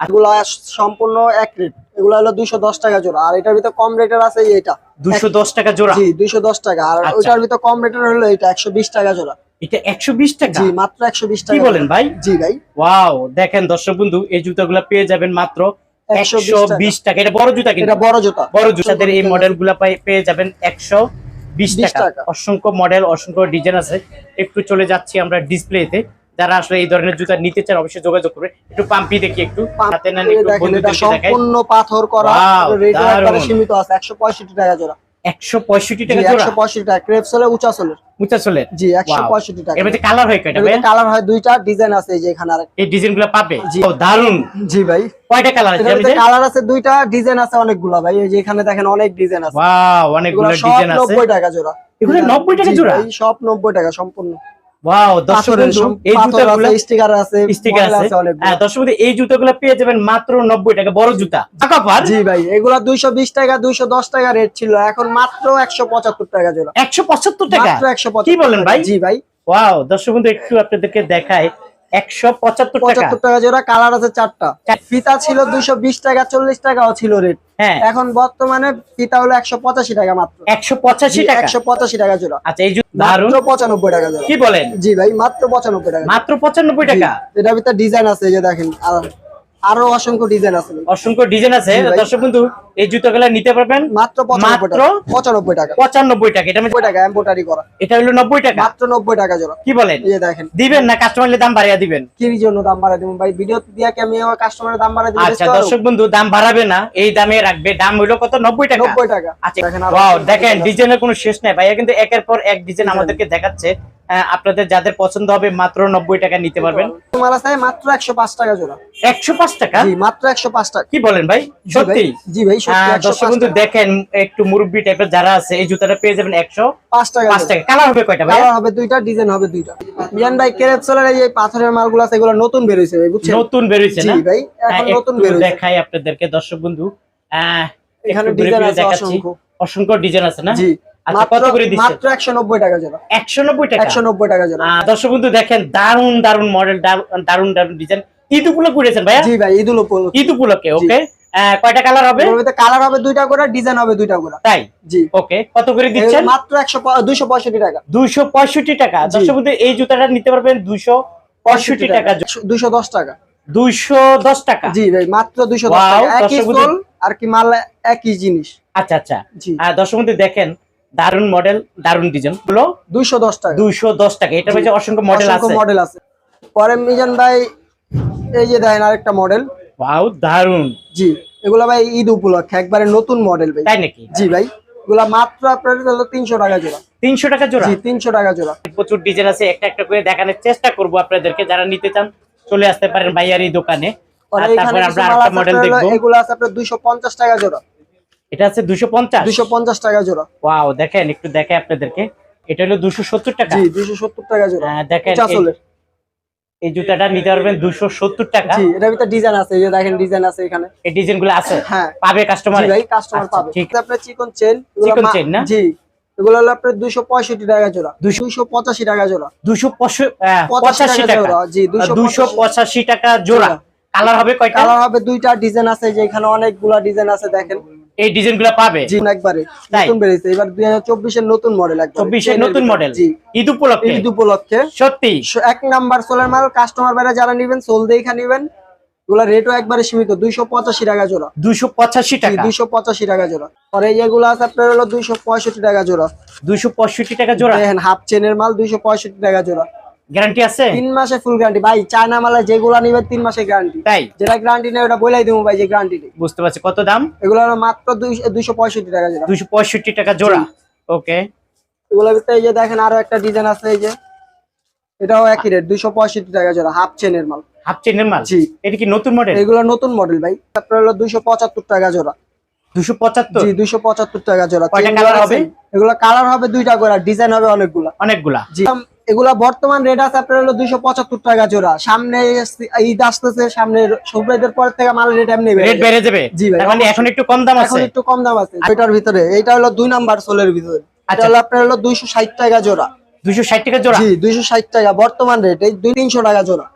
এগুলো সম্পূর্ণ এক রেট এগুলো হলো দুইশো দশ টাকা জোড়া। আর এটার ভিতরে কম রেটের আছে এটা। দুশো দশ টাকা জোড়া? জি দুইশো দশ টাকা। আর আচ্ছা। ওইটার ভিতরে কম রেটের হলো এটা একশো বিশ টাকা জোড়া। এটা একশো বিশ টাকা? জি মাত্র একশো বিশ টাকা। বলেন ভাই? জি ভাই। ওয়াও দেখেন দর্শক বন্ধু এই জুতাগুলো পেয়ে যাবেন মাত্র একশো বিশ টাকা। এটা বড় জুতা কিন্তু। এটা বড় জুতা। বড় জুতাদের এই মডেলগুলা পেয়ে যাবেন একশো বিশ 20 টাকা। টাকা। অসংখ্য মডেল অসংখ্য ডিজাইন আছে। একটু চলে যাচ্ছি আমরা ডিসপ্লেতে যারা আসলে এই ধরনের জুতা নিতে চান অবশ্যই যোগাযোগ করবে। একটু পাম্পি দেখি একটু। হাতে নেন একটু দেখাই। সম্পূর্ণ পাথর করা রেট একবারে। সীমিত আছে একশো পঁয়ষট্টি টাকা জোড়া। একশো পঁয়ষট্টি জি টাকা জোড়া? একশো পঁয়ষট্টি টাকা ক্রেপ উঁচা সোলের মুচা চলে জি একশো Wow. পঁয়ষট্টি টাকা। এর মধ্যে কালার হয় কয়টা ভাই কালার হয় দুইটা ডিজাইন আছে এই যে এখানে আর এই ডিজাইনগুলো পাবে? জি। ও, দারুণ জি ভাই। কয়টা কালার আছে কালার আছে দুইটা ডিজাইন আছে অনেকগুলা ভাই। এই যে এখানে দেখেন অনেক ডিজাইন আছে। ওয়াও অনেকগুলো ডিজাইন আছে। নব্বই টাকা জোড়া। এগুলো 90 টাকা জোড়া? সব নব্বই টাকা সম্পূর্ণ। এই জুতাগুলো। হ্যাঁ পেয়ে যাবেন মাত্র নব্বই টাকা বড় জুতা। জি ভাই এগুলা দুইশো বিশ টাকা দুইশো দশ টাকা রেট ছিল এখন মাত্র একশো পঁচাত্তর টাকা জোড়া। একশো পঁচাত্তর টাকা? একশো কি বলেন ভাই? জি ভাই। ওয়াও দর্শক বন্ধু একটু আপনাদেরকে দেখায় একশো পঁচাত্তর টাকা। পঁচাত্তর টাকা জোড়া কালার আছে চারটা। ফিতা ছিল দুইশো বিশ টাকা চল্লিশ টাকাও ছিল রেট। হ্যাঁ। এখন বর্তমানে ফিতা হলো টাকা মাত্র। টাকা? জোড়া। আচ্ছা এই দারুণ টাকা জোড়া। কি বলেন? জি ভাই মাত্র পঁচানব্বই টাকা। মাত্র পঁচানব্বই টাকা? এটার ভিতরে ডিজাইন আছে এই যে দেখেন আর অসংখ্য ডিজাইন আছে। অসংখ্য ডিজাইন আছে। দর্শক বন্ধু এই জুতাগুলো নিতে পারবেন মাত্র পঁচানব্বই মাত্র? টাকা। পঁচানব্বই টাকা। পঁচানব্বই টাকা। এটা টাকা এম্বোটারি করা। এটা হলো নব্বই টাকা। মাত্র নব্বই টাকা জোড়া। কি বলেন? এই দেখেন। দিবেন না? কাস্টমারের দাম বাড়িয়ে দিবেন। কি জন্য দাম বাড়াই দেবো? ভাই ভিডিও দিয়ে কি আমি কাস্টমারের দাম বাড়াই আচ্ছা দর্শক বন্ধু দাম বাড়াবে না। এই দামে রাখবে। দাম হইল কত? নব্বই টাকা। নব্বই টাকা। আচ্ছা দেখেন ওয়াও দেখেন ডিজাইনের কোনো শেষ নাই। ভাইয়া কিন্তু একের পর এক ডিজাইন আমাদেরকে দেখাচ্ছে। আপনাদের যাদের পছন্দ হবে মাত্র নব্বই টাকা নিতে পারবেন। তোমার আছে মাত্র একশো পাঁচ টাকা জোড়া। একশো পাঁচ টাকা? মাত্র একশো পাঁচ টাকা। কি বলেন ভাই সত্যি? জি ভাই দর্শক বন্ধু দেখেন একটু মুরব্বী টাইপের যারা আছে এই জুতাটা পেয়ে যাবেন টাকা টাকা। কালার হবে কয়টা ভাই কালার হবে দুইটা ডিজাইন হবে দুইটা। মিয়ান ভাই কেরেপ এই পাথরের মালগুলো আছে এগুলো নতুন বের হয়েছে ভাই বুঝছেন? নতুন না? ভাই হ্যাঁ, এখন নতুন বের হয়েছে। দেখাই আপনাদেরকে দর্শক বন্ধু। এখানে ডিজাইন আছে অসংখ্য। অসংখ্য ডিজাইন আছে না? জি। আচ্ছা দর্শক বন্ধু দেখেন দারুণ দারুণ মডেল দারুণ দারুণ ডিজাইন ঈদ উপলক্ষে ভাইয়া? জি ভাই ঈদুল উপলক্ষে। ঈদ উপলক্ষে ওকে কয়টা কালার হবে? কালার হবে দুইটা করে ডিজাইন হবে দুইটা করে। তাই? জি। ওকে কত করে দিচ্ছেন? মাত্র একশো দুইশো পঁয়ষট্টি টাকা। দুইশো পঁয়ষট্টি টাকা। জি। দর্শক এই জুতাটা নিতে পারবেন দুইশো পঁয়ষট্টি টাকা দুইশো দশ টাকা। দুইশো দশ টাকা? জি ভাই মাত্র দুইশো দশ Wow, টাকা। একই সোল আর কি মাল একই জিনিস। আচ্ছা আচ্ছা। আর দর্শক দেখেন দারুণ মডেল দারুণ ডিজাইন হলো দুইশো দশ টাকা। দুইশো দশ টাকা। এটার জি। মধ্যে অসংখ্য মডেল অসংখ্য মডেল আছে। পরে মিজান ভাই এই যে দেখেন আরেকটা মডেল ওয়াও দারুণ জি এগুলা ভাই ঈদ উপলক্ষে একবারে নতুন মডেল ভাই। তাই নাকি? জি ভাই এগুলা মাত্র আপনার হলো তিনশো টাকা জোড়া। তিনশো টাকা জোড়া? জি তিনশো টাকা জোড়া। প্রচুর ডিজাইন আছে একটা একটা করে দেখানোর চেষ্টা করব আপনাদেরকে যারা নিতে চান চলে আসতে পারেন ভাইয়ার এই দোকানে। পরে আর এখানে আমরা আরেকটা মডেল হলো- এগুলো আছে আপনার দুইশো পঞ্চাশ টাকা জোড়া। এটা আছে দুশো পঞ্চাশ? দুইশো পঞ্চাশ টাকা জোড়া। ওয়াও দেখেন একটু দেখে আপনাদেরকে। এটা হলো দুশো সত্তর টাকা। জি দুইশো সত্তর টাকা জোড়া। আহ, দেখেন এই- জুতাটা নিতে পারবেন দুশো সত্তর টাকা। জি এটার ভিতরে ডিজাইন আছে এই যে দেখেন ডিজাইন আছে এখানে। এই ডিজাইনগুলো আছে? হ্যাঁ। পাবে কাস্টমার ভাই কাস্টমার আচ্ছা, পাবে। ঠিক। এটা আপনার চিকন চেন Chicken chain না? জি এগুলো হলো আপনার দুইশো পঁয়ষট্টি টাকা জোড়া। 200 পঁচাশি টাকা জোড়া। দুশো পঁচাশি পঁচাশি টাকা। টাকা জি দুশো পঁচাশি। টাকা জোড়া। জোড়া। কালার হবে কয়টা? কালার হবে দুইটা ডিজাইন আছে যে এখানে অনেকগুলা ডিজাইন আছে দেখেন। এই ডিজাইনগুলো পাবে? জি একবারে নতুন বেরিয়েছে। এবার দুই হাজার চব্বিশের নতুন মডেল একবার। চব্বিশের নতুন মডেল জি। ঈদ উপলক্ষে? ঈদ উপলক্ষে। সত্যি? এক নাম্বার সোলার মাল কাস্টমার বাইরে যারা নিবেন সোল দেখা নিবেন এগুলা রেটও একবারে সীমিত দুইশো পঁচাশি টাকা জোড়া। দুশো পঁচাশি টাকা? দুইশো পঁচাশি টাকা জোড়া। আর এই যেগুলো আছে আপনার হলো দুইশো পঁয়ষট্টি টাকা জোড়া। দুশো পঁয়ষট্টি টাকা জোড়া? দেখেন হাফ চেনের মাল দুইশো পঁয়ষট্টি টাকা জোড়া। গ্যারান্টি আছে? তিন মাসে ফুল গ্যারান্টি ভাই চায়না মালা যেগুলা নিবে তিন মাসে গ্যারান্টি তাই? যেটা গ্যারান্টি নেই ওটা বলেই দেবো ভাই যে গ্যারান্টি বুঝতে পারছি। কত দাম? এগুলো মাত্র দুইশো পঁয়ষট্টি টাকা জোড়া। দুশো পঁয়ষট্টি টাকা জোড়া। ওকে। এগুলোর ভিতরে এই যে দেখেন আরও একটা ডিজাইন আছে এই যে। এটাও একই রেট দুইশো পঁয়ষট্টি টাকা জোড়া হাফ চেনের মাল। হাফ চেনের মাল? জি। এটা কি নতুন মডেল এগুলো নতুন মডেল ভাই। আপনার হলো দুইশো পঁচাত্তর টাকা জোড়া। দুশো পঁচাত্তর? জি দুইশো পঁচাত্তর টাকা জোড়া। গুলো হবে? এগুলো কালার হবে দুইটা করে ডিজাইন হবে অনেকগুলা। অনেকগুলা। জি। এগুলা বর্তমান রেট আছে আপনার হলো দুইশো পঁচাত্তর টাকা জোড়া। সামনে ঈদ আসতেছে সামনে সবরাইদের পর থেকে মাল রেট এমনি রেট যাবে। বেড়ে যাবে? জি ভাই, মানে এখন একটু কম দাম এখন আছে? একটু কম দাম আছে এটার ভিতরে। এটা হলো দুই নাম্বার সোলের ভিতরে। এটা আচ্ছা। হলো আপনার হলো দুইশো ষাট টাকা জোড়া। দুইশো ষাট টাকা জোড়া? জি দুইশো ষাট টাকা। বর্তমান রেট এই দুই তিনশো টাকা জোড়া।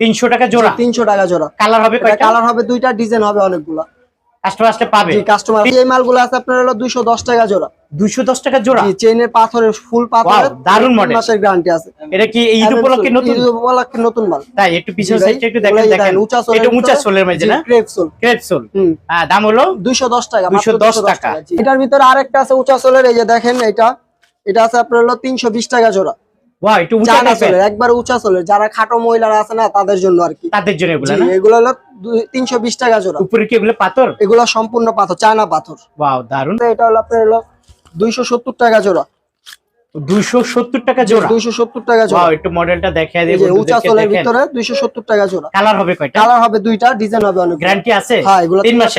তিনশো টাকা জোড়া? তিনশো টাকা জোড়া। কালার হবে কালার হবে দুইটা ডিজাইন হবে অনেকগুলা। কাস্টমার আসলে পাবে। কাস্টমার এই মালগুলো আছে আপনার হলো দুইশো দশ টাকা জোড়া। দুশো দশ টাকা জোড়া? পাথরের ফুল পাথরের মাসের গ্যারান্টি আছে। এটা কি ঈদ উপলক্ষে নতুন? ঈদ উপলক্ষে নতুন মাল। তাই একটু পিছন সাইডটা একটু দেখেন দেখেন দেখেন, উঁচা সোলের এটা উঁচা সোলের মধ্যে না? ক্রেপ সোল ক্রেপ সোল হ্যাঁ দাম হলো? দুইশো দশ টাকা 210 টাকা। এটার ভিতরে আরেকটা আছে উঁচা সোলের এই যে দেখেন এটা। এটা আছে আপনার হলো তিনশো বিশ টাকা জোড়া। ওয়াও একটু উঁচা চায়না একবার উঁচা সোলের যারা খাটো মহিলারা আছে না তাদের জন্য আর কি। তাদের জন্য এগুলো না? এগুলো হলো তিনশো বিশ টাকা জোড়া। উপরে কি এগুলো পাথর? এগুলো সম্পূর্ণ পাথর চায়না পাথর। ওয়াও দারুণ এটা হলো আপনার হলো দুইশো সত্তর টাকা জোড়া। দুশো সত্তর টাকা জোড়া? দুইশো সত্তর টাকা জোড়া। ওয়াও একটু মডেলটা দেখায় যে উঁচা দেখেন। ভিতরে দুইশো সত্তর টাকা জোড়া। কালার হবে কয়টা? কালার হবে দুইটা ডিজাইন হবে অনেক গ্যারান্টি আছে? হ্যাঁ এগুলো তিন মাসে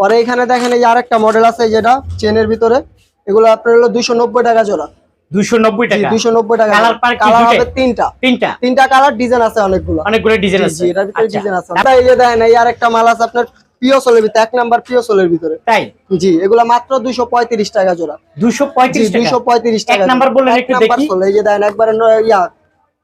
পরে এখানে দেখেন এই আরেকটা মডেল আছে যেটা চেনের ভিতরে। এগুলো আপনার হলো দুইশো নব্বই টাকা জোড়া। টাকা। টাকা। পার কালার হবে তিনটা। তিনটা। তিনটা কালার ডিজাইন আছে অনেকগুলো। অনেকগুলো ডিজাইন আছে। এটার ভিতরে আচ্ছা। ডিজাইন আছে। তাই এই যে দেখেন এই আরেকটা মাল আছে আপনার পিও সোলের ভিতরে এক নাম্বার পিও সোলের ভিতরে। তাই? জি এগুলা মাত্র দুইশো পঁয়ত্রিশ টাকা জোড়া। দুশো জি পঁয়ত্রিশ টাকা। দুইশো পঁয়ত্রিশ টাকা এক নাম্বার। এই যে দেখেন একবারে ইয়া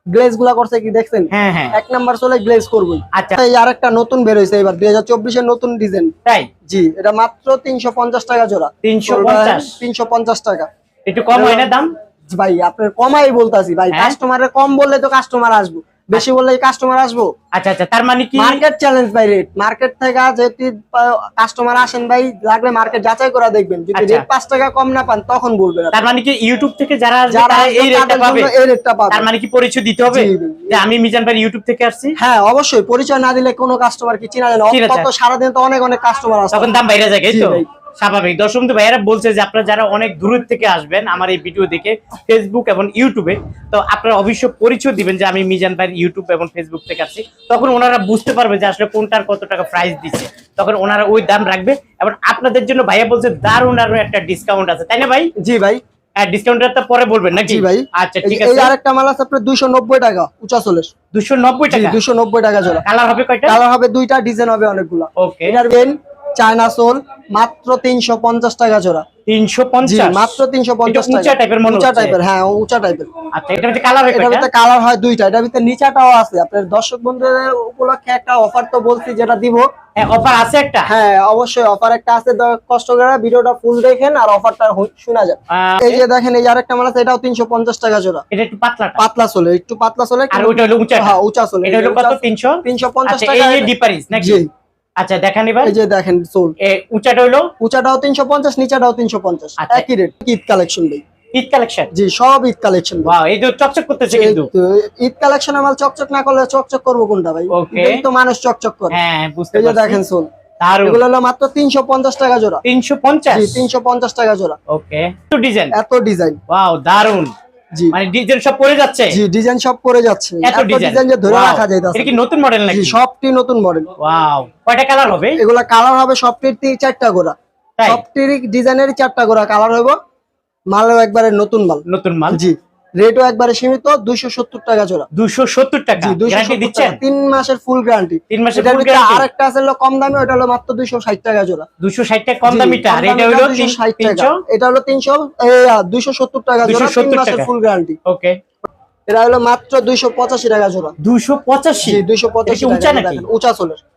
গ্লেজগুলা করছে কি দেখছেন? হ্যাঁ হ্যাঁ। এক নাম্বার সোলে গ্লেজ করবই। আচ্ছা। এই আরেকটা নতুন বের হয়েছে এবার দুই হাজার চব্বিশের নতুন ডিজাইন তাই? জি এটা মাত্র তিনশো পঞ্চাশ টাকা জোড়া। তিনশো পঞ্চাশ। তিনশো পঞ্চাশ টাকা। একটু কম হয় না দাম? ভাই আপনার কমাই বলতাছি ভাই হ্যাঁ? কাস্টমারের কম বললে তো কাস্টমার আসব। বেশি বললে কাস্টমার আসব? আচ্ছা আচ্ছা তার মানে কি? মার্কেট চ্যালেঞ্জ ভাই রেট মার্কেট থেকে যেহেতু কাস্টমার আসেন ভাই লাগলে মার্কেট যাচাই করে দেখবেন। যদি আচ্ছা। রেট পাঁচ টাকা কম না পান তখন বলবেন তার মানে কি ইউটিউব থেকে যারা যারা এই রেটটা পাবে? এই রেটটা পাবে। তার মানে কি পরিচয় দিতে হবে। যে আমি মিজান ভাই ইউটিউব থেকে আসছি। হ্যাঁ অবশ্যই। পরিচয় না দিলে কোনো কাস্টমার কি চিনা যায় না। কত সারাদিন তো অনেক অনেক কাস্টমার আসে তখন দাম বাইরে যায় এই তো। স্বাভাবিক। দর্শক বন্ধু ভাইয়ারা বলছে যে আপনারা যারা অনেক দূর থেকে আসবেন আমার এই ভিডিও দেখে ফেসবুক এবং ইউটিউবে তো আপনারা অবশ্যই পরিচয় দিবেন যে আমি মিজান ভাই ইউটিউব এবং ফেসবুক থেকে আসছি। তখন ওনারা বুঝতে পারবে যে আসলে কোনটার কত টাকা প্রাইস দিচ্ছে। তখন ওনারা ওই দাম রাখবে এবং আপনাদের জন্য ভাইয়া বলছে দারুণ দারুণ একটা ডিসকাউন্ট আছে। তাই না ভাই? জি ভাই। ডিসকাউন্টটা তো পরে বলবেন নাকি? জি ভাই। আচ্ছা এই- ঠিক এই আছে। আরেকটা মাল আছে আপনার দুইশো নব্বই টাকা উঁচা চল্লিশ দুশো নব্বই টাকা? দুইশো নব্বই টাকা জোড়া। কালার হবে কয়টা? কালার হবে দুইটা ডিজাইন হবে অনেকগুলো। ওকে এটার বেন চায়না সোল মাত্র তিনশো পঞ্চাশ টাকা জোড়া। তিনশো পঞ্চাশ? মাত্র তিনশো পঞ্চাশ উঁচা। টাইপের হ্যাঁ উঁচা টাইপের আচ্ছা কালার হয় এটার ভিতরে কালার হয় দুইটা। এটার ভিতরে নিচাটাও আছে। আপনার দর্শক বন্ধুদের উপলক্ষে একটা অফার তো বলছি যেটা দিব। অফার আছে একটা? হ্যাঁ অবশ্যই অফার একটা আছে। কষ্ট করে ভিডিওটা ফুল দেখেন আর অফারটা শোনা যায় এই যে দেখেন এই যে আরেকটা মাল আছে এটাও তিনশো পঞ্চাশ টাকা জোড়া। এটা একটু পাতলাটা পাতলা চলে একটু পাতলা চলে আর ওইটা হলো উঁচা হ্যাঁ উঁচা চলে এটা হলো কত? তিনশো? পঞ্চাশ আচ্ছা টাকা এই ডিপারিস নাকি জি। আচ্ছা দেখান এবার। এই যে দেখেন সোল এ, উঁচাটা হলো? উঁচাটাও তিনশো পঞ্চাশ নিচাটাও তিনশো পঞ্চাশ। আচ্ছা। একই রেট ঈদ কালেকশন ভাই? ঈদ কালেকশন জি সব ঈদ কালেকশন ওয়াও এই যে চকচক করতেছে এই কিন্তু। ঈদ কালেকশনের মাল চকচক না করলে চকচক করব কোনটা ভাই. ঈদেই তো মানুষ চকচক করে। হ্যাঁ বুঝতে এই যে পারছি। দেখেন সোল এগুলো হলো মাত্র তিনশো পঞ্চাশ টাকা জোড়া। তিনশো পঞ্চাশ? জি তিনশো পঞ্চাশ টাকা জোড়া। ওকে একটু ডিজাইন এত ডিজাইন ওয়াও জি মানে ডিজাইন সব পড়ে যাচ্ছে? জি ডিজাইন সব পরে যাচ্ছে। এত এত ডিজাইন। ডিজাইন যে ধরে রাখা যায় এটা কি নতুন মডেল নাকি? সবটি নতুন মডেল ওয়াও কয়টা কালার হবে? এগুলা কালার হবে সবটির চারটা গোড়া। তাই? সবটির ডিজাইনের চারটা গোড়া। কালার হইব মালও একবারে নতুন মাল। নতুন মাল। জি। রেটও একবারে সীমিত দুইশো সত্তর টাকা জোড়া। দুশো সত্তর টাকা। জি গ্যারান্টি দিচ্ছেন? তিন মাসের ফুল গ্যারান্টি তিন মাসের full আরেকটা আছে হলো কম দামে ওটা হলো মাত্র দুইশো ষাট টাকা জোড়া। দুশো ষাট টাকা কম দামিটা। আর এটা হলো 260 টাকা। তিনশো? এটা হলো তিনশো দুইশো সত্তর টাকা জোড়া তিন মাসের ফুল গ্যারান্টি ওকে এটা হলো মাত্র দুইশো পঁচাশি টাকা জোড়া। দুশো পঁচাশি? জি দুইশো পঁচাশি উঁচা টাকা নাকি? উঁচা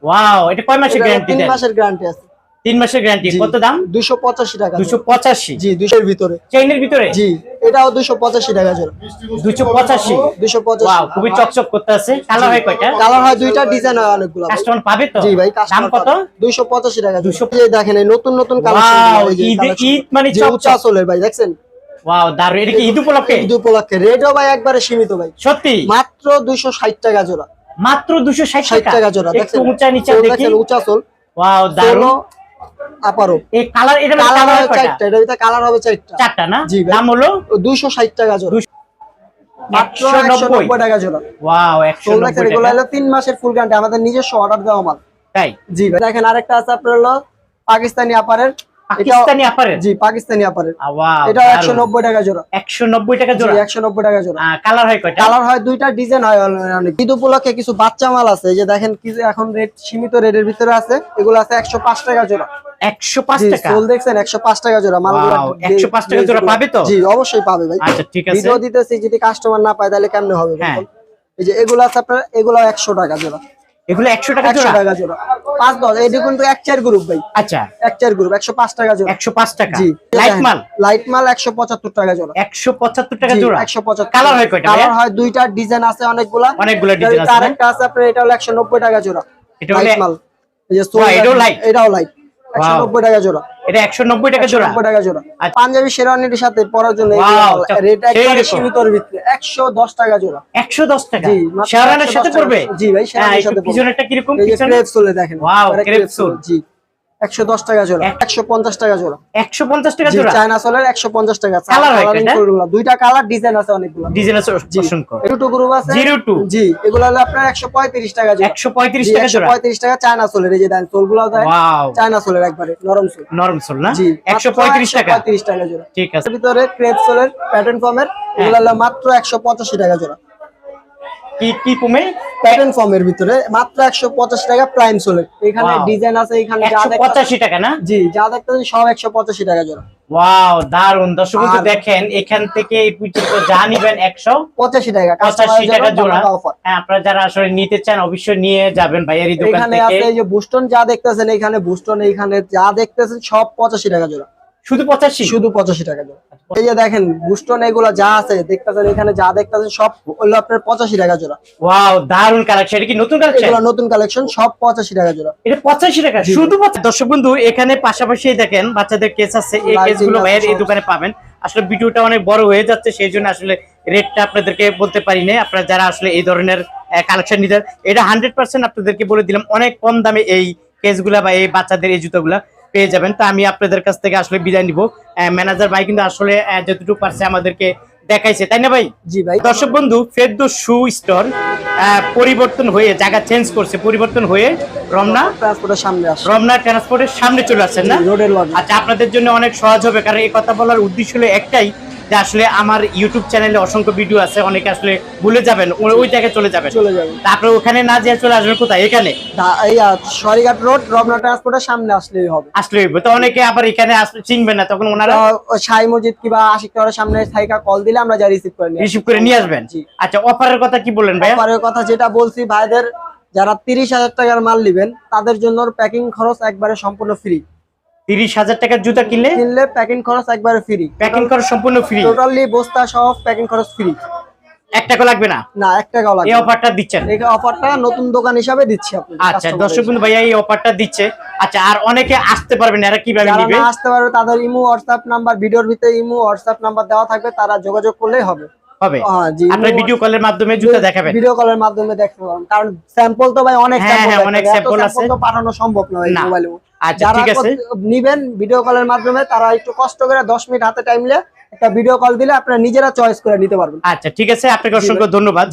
ওয়াও এটা কয় মাসের গ্যারান্টি তিন মাসের গ্যারান্টি আছে। তিন মাসের গ্যারান্টি কত দাম? দুইশো পঁচাশি টাকা দুশো পঁচাশি। জি ভিতরে। চেইনের ভিতরে? জি এটাও দুইশো পঁচাশি টাকা জোড়া। দুশো পঁচাশি? দুইশো পঁচাশি। খুবই চকচক করতে আছে। কালার হয় কয়টা? কালার হয় দুইটা ডিজাইন হয় অনেকগুলো। কাস্টমার পাবে তো? জি ভাই দাম কত? দুইশো পঁচাশি টাকা 200 দুশো দেখেন এই নতুন নতুন কালেকশন ঈদ- মানে চলের ভাই দেখছেন? ওয়াও দারুণ। এটা কি ঈদ উপলক্ষে? ঈদ উপলক্ষে। রেটও ভাই একবারে সীমিত ভাই। সত্যি? মাত্র দুইশো ষাট টাকা জোড়া। মাত্র দুশো ষাট টাকা? জোড়া দেখছেন? উঁচা নিচে চোল দেখি। দেখেন উঁচা চোল ওয়াও দারুণ। চোলও এই কালার এটা কালার কালার হবে চারটা এটার ভিতরে কালার হবে চারটা। চারটা না? দাম হলো? দুইশো ষাট টাকা জোড়া। মাত্র একশো একশো নব্বই নব্বই টাকা জোড়া। ওয়াও একশো চোল এগুলো হলো তিন মাসের ফুল গ্যারান্টি আমাদের নিজস্ব অর্ডার দেওয়া মাল। তাই? জি ভাই। দেখেন আরেকটা আছে আপনার হলো পাকিস্তানি আপারের পাকিস্তানি আপারের জি পাকিস্তানি আপারের এটা একশো নব্বই টাকা জোড়া। একশো নব্বই টাকা জোড়া? একশো নব্বই টাকা জোড়া। কালার হয় কয়টা? কালার হয় দুইটা ডিজাইন হয় অনেক। ঈদ উপলক্ষে কিছু বাচ্চা মাল আছে যে দেখেন কি যে এখন রেট সীমিত রেটের ভিতরে আছে এগুলো আছে একশো পাঁচ টাকা জোড়া। একশো পাঁচ জি টাকা। সোল দেখছেন টাকা জোড়া মালগুলো Wow, 105 টাকা জোড়া পাবে তো? জি অবশ্যই পাবে ভাই। আচ্ছা ঠিক আছে। ভিডিও দিতেছি যদি কাস্টমার না পায় তাহলে কেমনে হবে হ্যাঁ। এই যে এগুলো আছে আপনার এগুলো একশো টাকা জোড়া। এগুলো টাকা জোড়া? টাকা জোড়া। পাঁচ দশ এটা কিন্তু এক চার গ্রুপ ভাই। আচ্ছা। এক চার গ্রুপ একশো পাঁচ টাকা জোড়া। টাকা? জি। লাইট মাল? লাইট মাল একশো পঁচাত্তর টাকা জোড়া। একশো পঁচাত্তর টাকা জোড়া? 175 কালার হয় কয়টা কালার হয় দুইটা ডিজাইন আছে অনেকগুলা। অনেকগুলা ডিজাইন আছে আরেকটা আছে আপনার এটা হলো 190 টাকা জোড়া। এটা হলো- লাইট মাল। এই যে এটাও? এটাও লাইট 190 টাকা জোড়া। এটা একশো নব্বই টাকা জোড়া? 190 টাকা জোড়া। আচ্ছা। পাঞ্জাবি শেরওয়ানির সাথে পরার জন্য Wow, রেট একবারে সীমিতর ভিতরে 110 টাকা জোড়া। একশো দশ টাকা? জি, মাত্র শেয়ারানের 110 সাথে পড়বে? জি ভাই, শেরওয়ানির হ্যাঁ, সাথে পিছনেরটা পিছনে? ক্রেপ সোলে দেখেন। Crepe soul. সোল, জি 110 টাকা জোড়া 150 টাকা জোড়া। একশো পঞ্চাশ টাকা জোড়া? চায়না সোলের 150 টাকা Colour হয় Colouring কয়টা? ফুলগুলো। দুইটা কালার ডিজাইন আছে অনেকগুলো। ডিজাইন আছে অসংখ্য। জিরো টু গ্রুপ আছে? জিরো টু জি এগুলো হলো আপনার 135 টাকা জোড়া। একশো পঁয়ত্রিশ টাকা জোড়া? 135 টাকা চায়না সোলের এই যে দেন সোলগুলো দেন। ওয়াও চায়না সোলের একবারে নরম সোল নরম সোল না? জি একশো পঁয়ত্রিশ টাকা। 135 টাকা জোড়া। ঠিক আছে। ভিতরে ক্রেপ সোলের প্যাটার্ন ফর্মের এগুলো হলো মাত্র 185 টাকা জোড়া। কি কি কমে? প্যাটার্ন ফর্মের ভিতরে মাত্র 185 টাকা প্রাইম সোলের এখানে ডিজাইন আছে এখানে যা টাকা না? জি যা দেখতেছেন সব 185 টাকা জোড়া। ওয়াও দারুণ দর্শক দেখেন এখান থেকে এই পর্যন্ত যা নিবেন একশো 85 টাকা জোড়া। হ্যাঁ আপনারা যারা আসলে নিতে চান অবশ্যই নিয়ে যাবেন ভাইয়ের এখানে আছে এই যে বুস্টন যা দেখতেছেন এখানে বুস্টন এখানে যা দেখতেছেন সব 85 টাকা জোড়া। শুধু পঁচাশি? শুধু পঁচাশি টাকা জোড়া। এই যে দেখেন বুস্টন এগুলো যা আছে দেখতেছেন এখানে যা দেখতেছেন সব হলো আপনার পঁচাশি টাকা জোড়া। ওয়াও দারুণ কালেকশন এটা কি নতুন কালেকশন এগুলো নতুন কালেকশন সব পঁচাশি টাকা জোড়া। এটা পঁচাশি টাকা শুধু দর্শক বন্ধু এখানে পাশাপাশি দেখেন বাচ্চাদের কেস আছে এই কেসগুলো ভাইয়ের এই দোকানে পাবেন। আসলে ভিডিওটা অনেক বড় হয়ে যাচ্ছে সেই জন্য আসলে রেটটা আপনাদেরকে বলতে পারি না আপনারা যারা আসলে এই ধরনের কালেকশন নিতে এটা হান্ড্রেড পার্সেন্ট আপনাদেরকে বলে দিলাম অনেক কম দামে এই কেসগুলা বা এই বাচ্চাদের এই জুতোগুলা। পেয়ে যাবেন। তা আমি আপনাদের কাছ থেকে আসলে বিদায় নিব। ম্যানেজার ভাই কিন্তু আসলে যতটুকু পারছে আমাদেরকে দেখাইছে। তাই না ভাই? জি ভাই। দর্শক বন্ধু ফেরদো শু স্টোর পরিবর্তন হয়ে জায়গা চেঞ্জ করছে পরিবর্তন হয়ে রমনা ট্রান্সপোর্টের সামনে আসছে। রমনা ট্রান্সপোর্টের সামনে চলে আসছেন না? আচ্ছা আপনাদের জন্য অনেক সহজ হবে কারণ এই কথা বলার উদ্দেশ্য হলো একটাই যে আসলে আমার ইউটিউব চ্যানেলে অসংখ্য ভিডিও আছে অনেকে আসলে ভুলে যাবেন ওই জায়গায় চলে যাবেন। চলে যাবে তারপরে ওখানে না যেয়ে চলে আসবেন কোথায়? এখানে? সরিঘাট রোড রমনা ট্রান্সপোর্টের সামনে আসলেই হবে। আসলে হইবে। তো অনেকে আবার এখানে চিনবেন না তখন ওনারা সাই মসজিদ কিংবা আশিক টাওয়ারের সামনে থাইকা কল দিলে আমরা যা রিসিভ করে রিসিভ করে নিয়ে আসবেন? আচ্ছা অফারের কথা কি বললেন ভাইয়া? অফারের কথা যেটা বলছি ভাইদের যারা তিরিশ হাজার টাকার মাল নেবেন তাদের জন্য প্যাকিং খরচ একবারে সম্পূর্ণ ফ্রি তিরিশ হাজার টাকার জুতা কিনলে কিনলে প্যাকিং খরচ একবারে ফ্রি প্যাকিং করা সম্পূর্ণ ফ্রি টোটালি বস্তা সহ প্যাকিং খরচ ফ্রি এক টাকা লাগবে না? না এক টাকাও এই অফারটা দিচ্ছেন? এই অফারটা নতুন দোকান হিসাবে দিচ্ছি আচ্ছা দর্শক বন্ধু ভাইয়া এই অফারটা দিচ্ছে। আচ্ছা আর অনেকে আসতে পারবেন এরা কীভাবে যারা আসতে পারবে তাদের ইমো হোয়াটসঅ্যাপ নাম্বার ভিডিওর ভিতরে ইমো হোয়াটসঅ্যাপ নাম্বার দেওয়া থাকবে তারা যোগাযোগ করলেই হবে। হবে। আপনার ভিডিও কলের মাধ্যমে জুতা দেখাবেন। ভিডিও কলের মাধ্যমে দেখতে পারেন কারণ স্যাম্পল তো ভাই অনেক হ্যাঁ, sample হ্যাঁ, অনেক sample আছে। তো পাঠানো সম্ভব না। মোবাইলে আচ্ছা ঠিক আছে। নিবেন ভিডিও কলের মাধ্যমে তারা একটু কষ্ট করে দশ মিনিট হাতে টাইম নিয়ে একটা ভিডিও কল দিলে আপনারা নিজেরা চয়েস করে নিতে পারবেন। আচ্ছা ঠিক আছে। আপনাকে অসংখ্য ধন্যবাদ।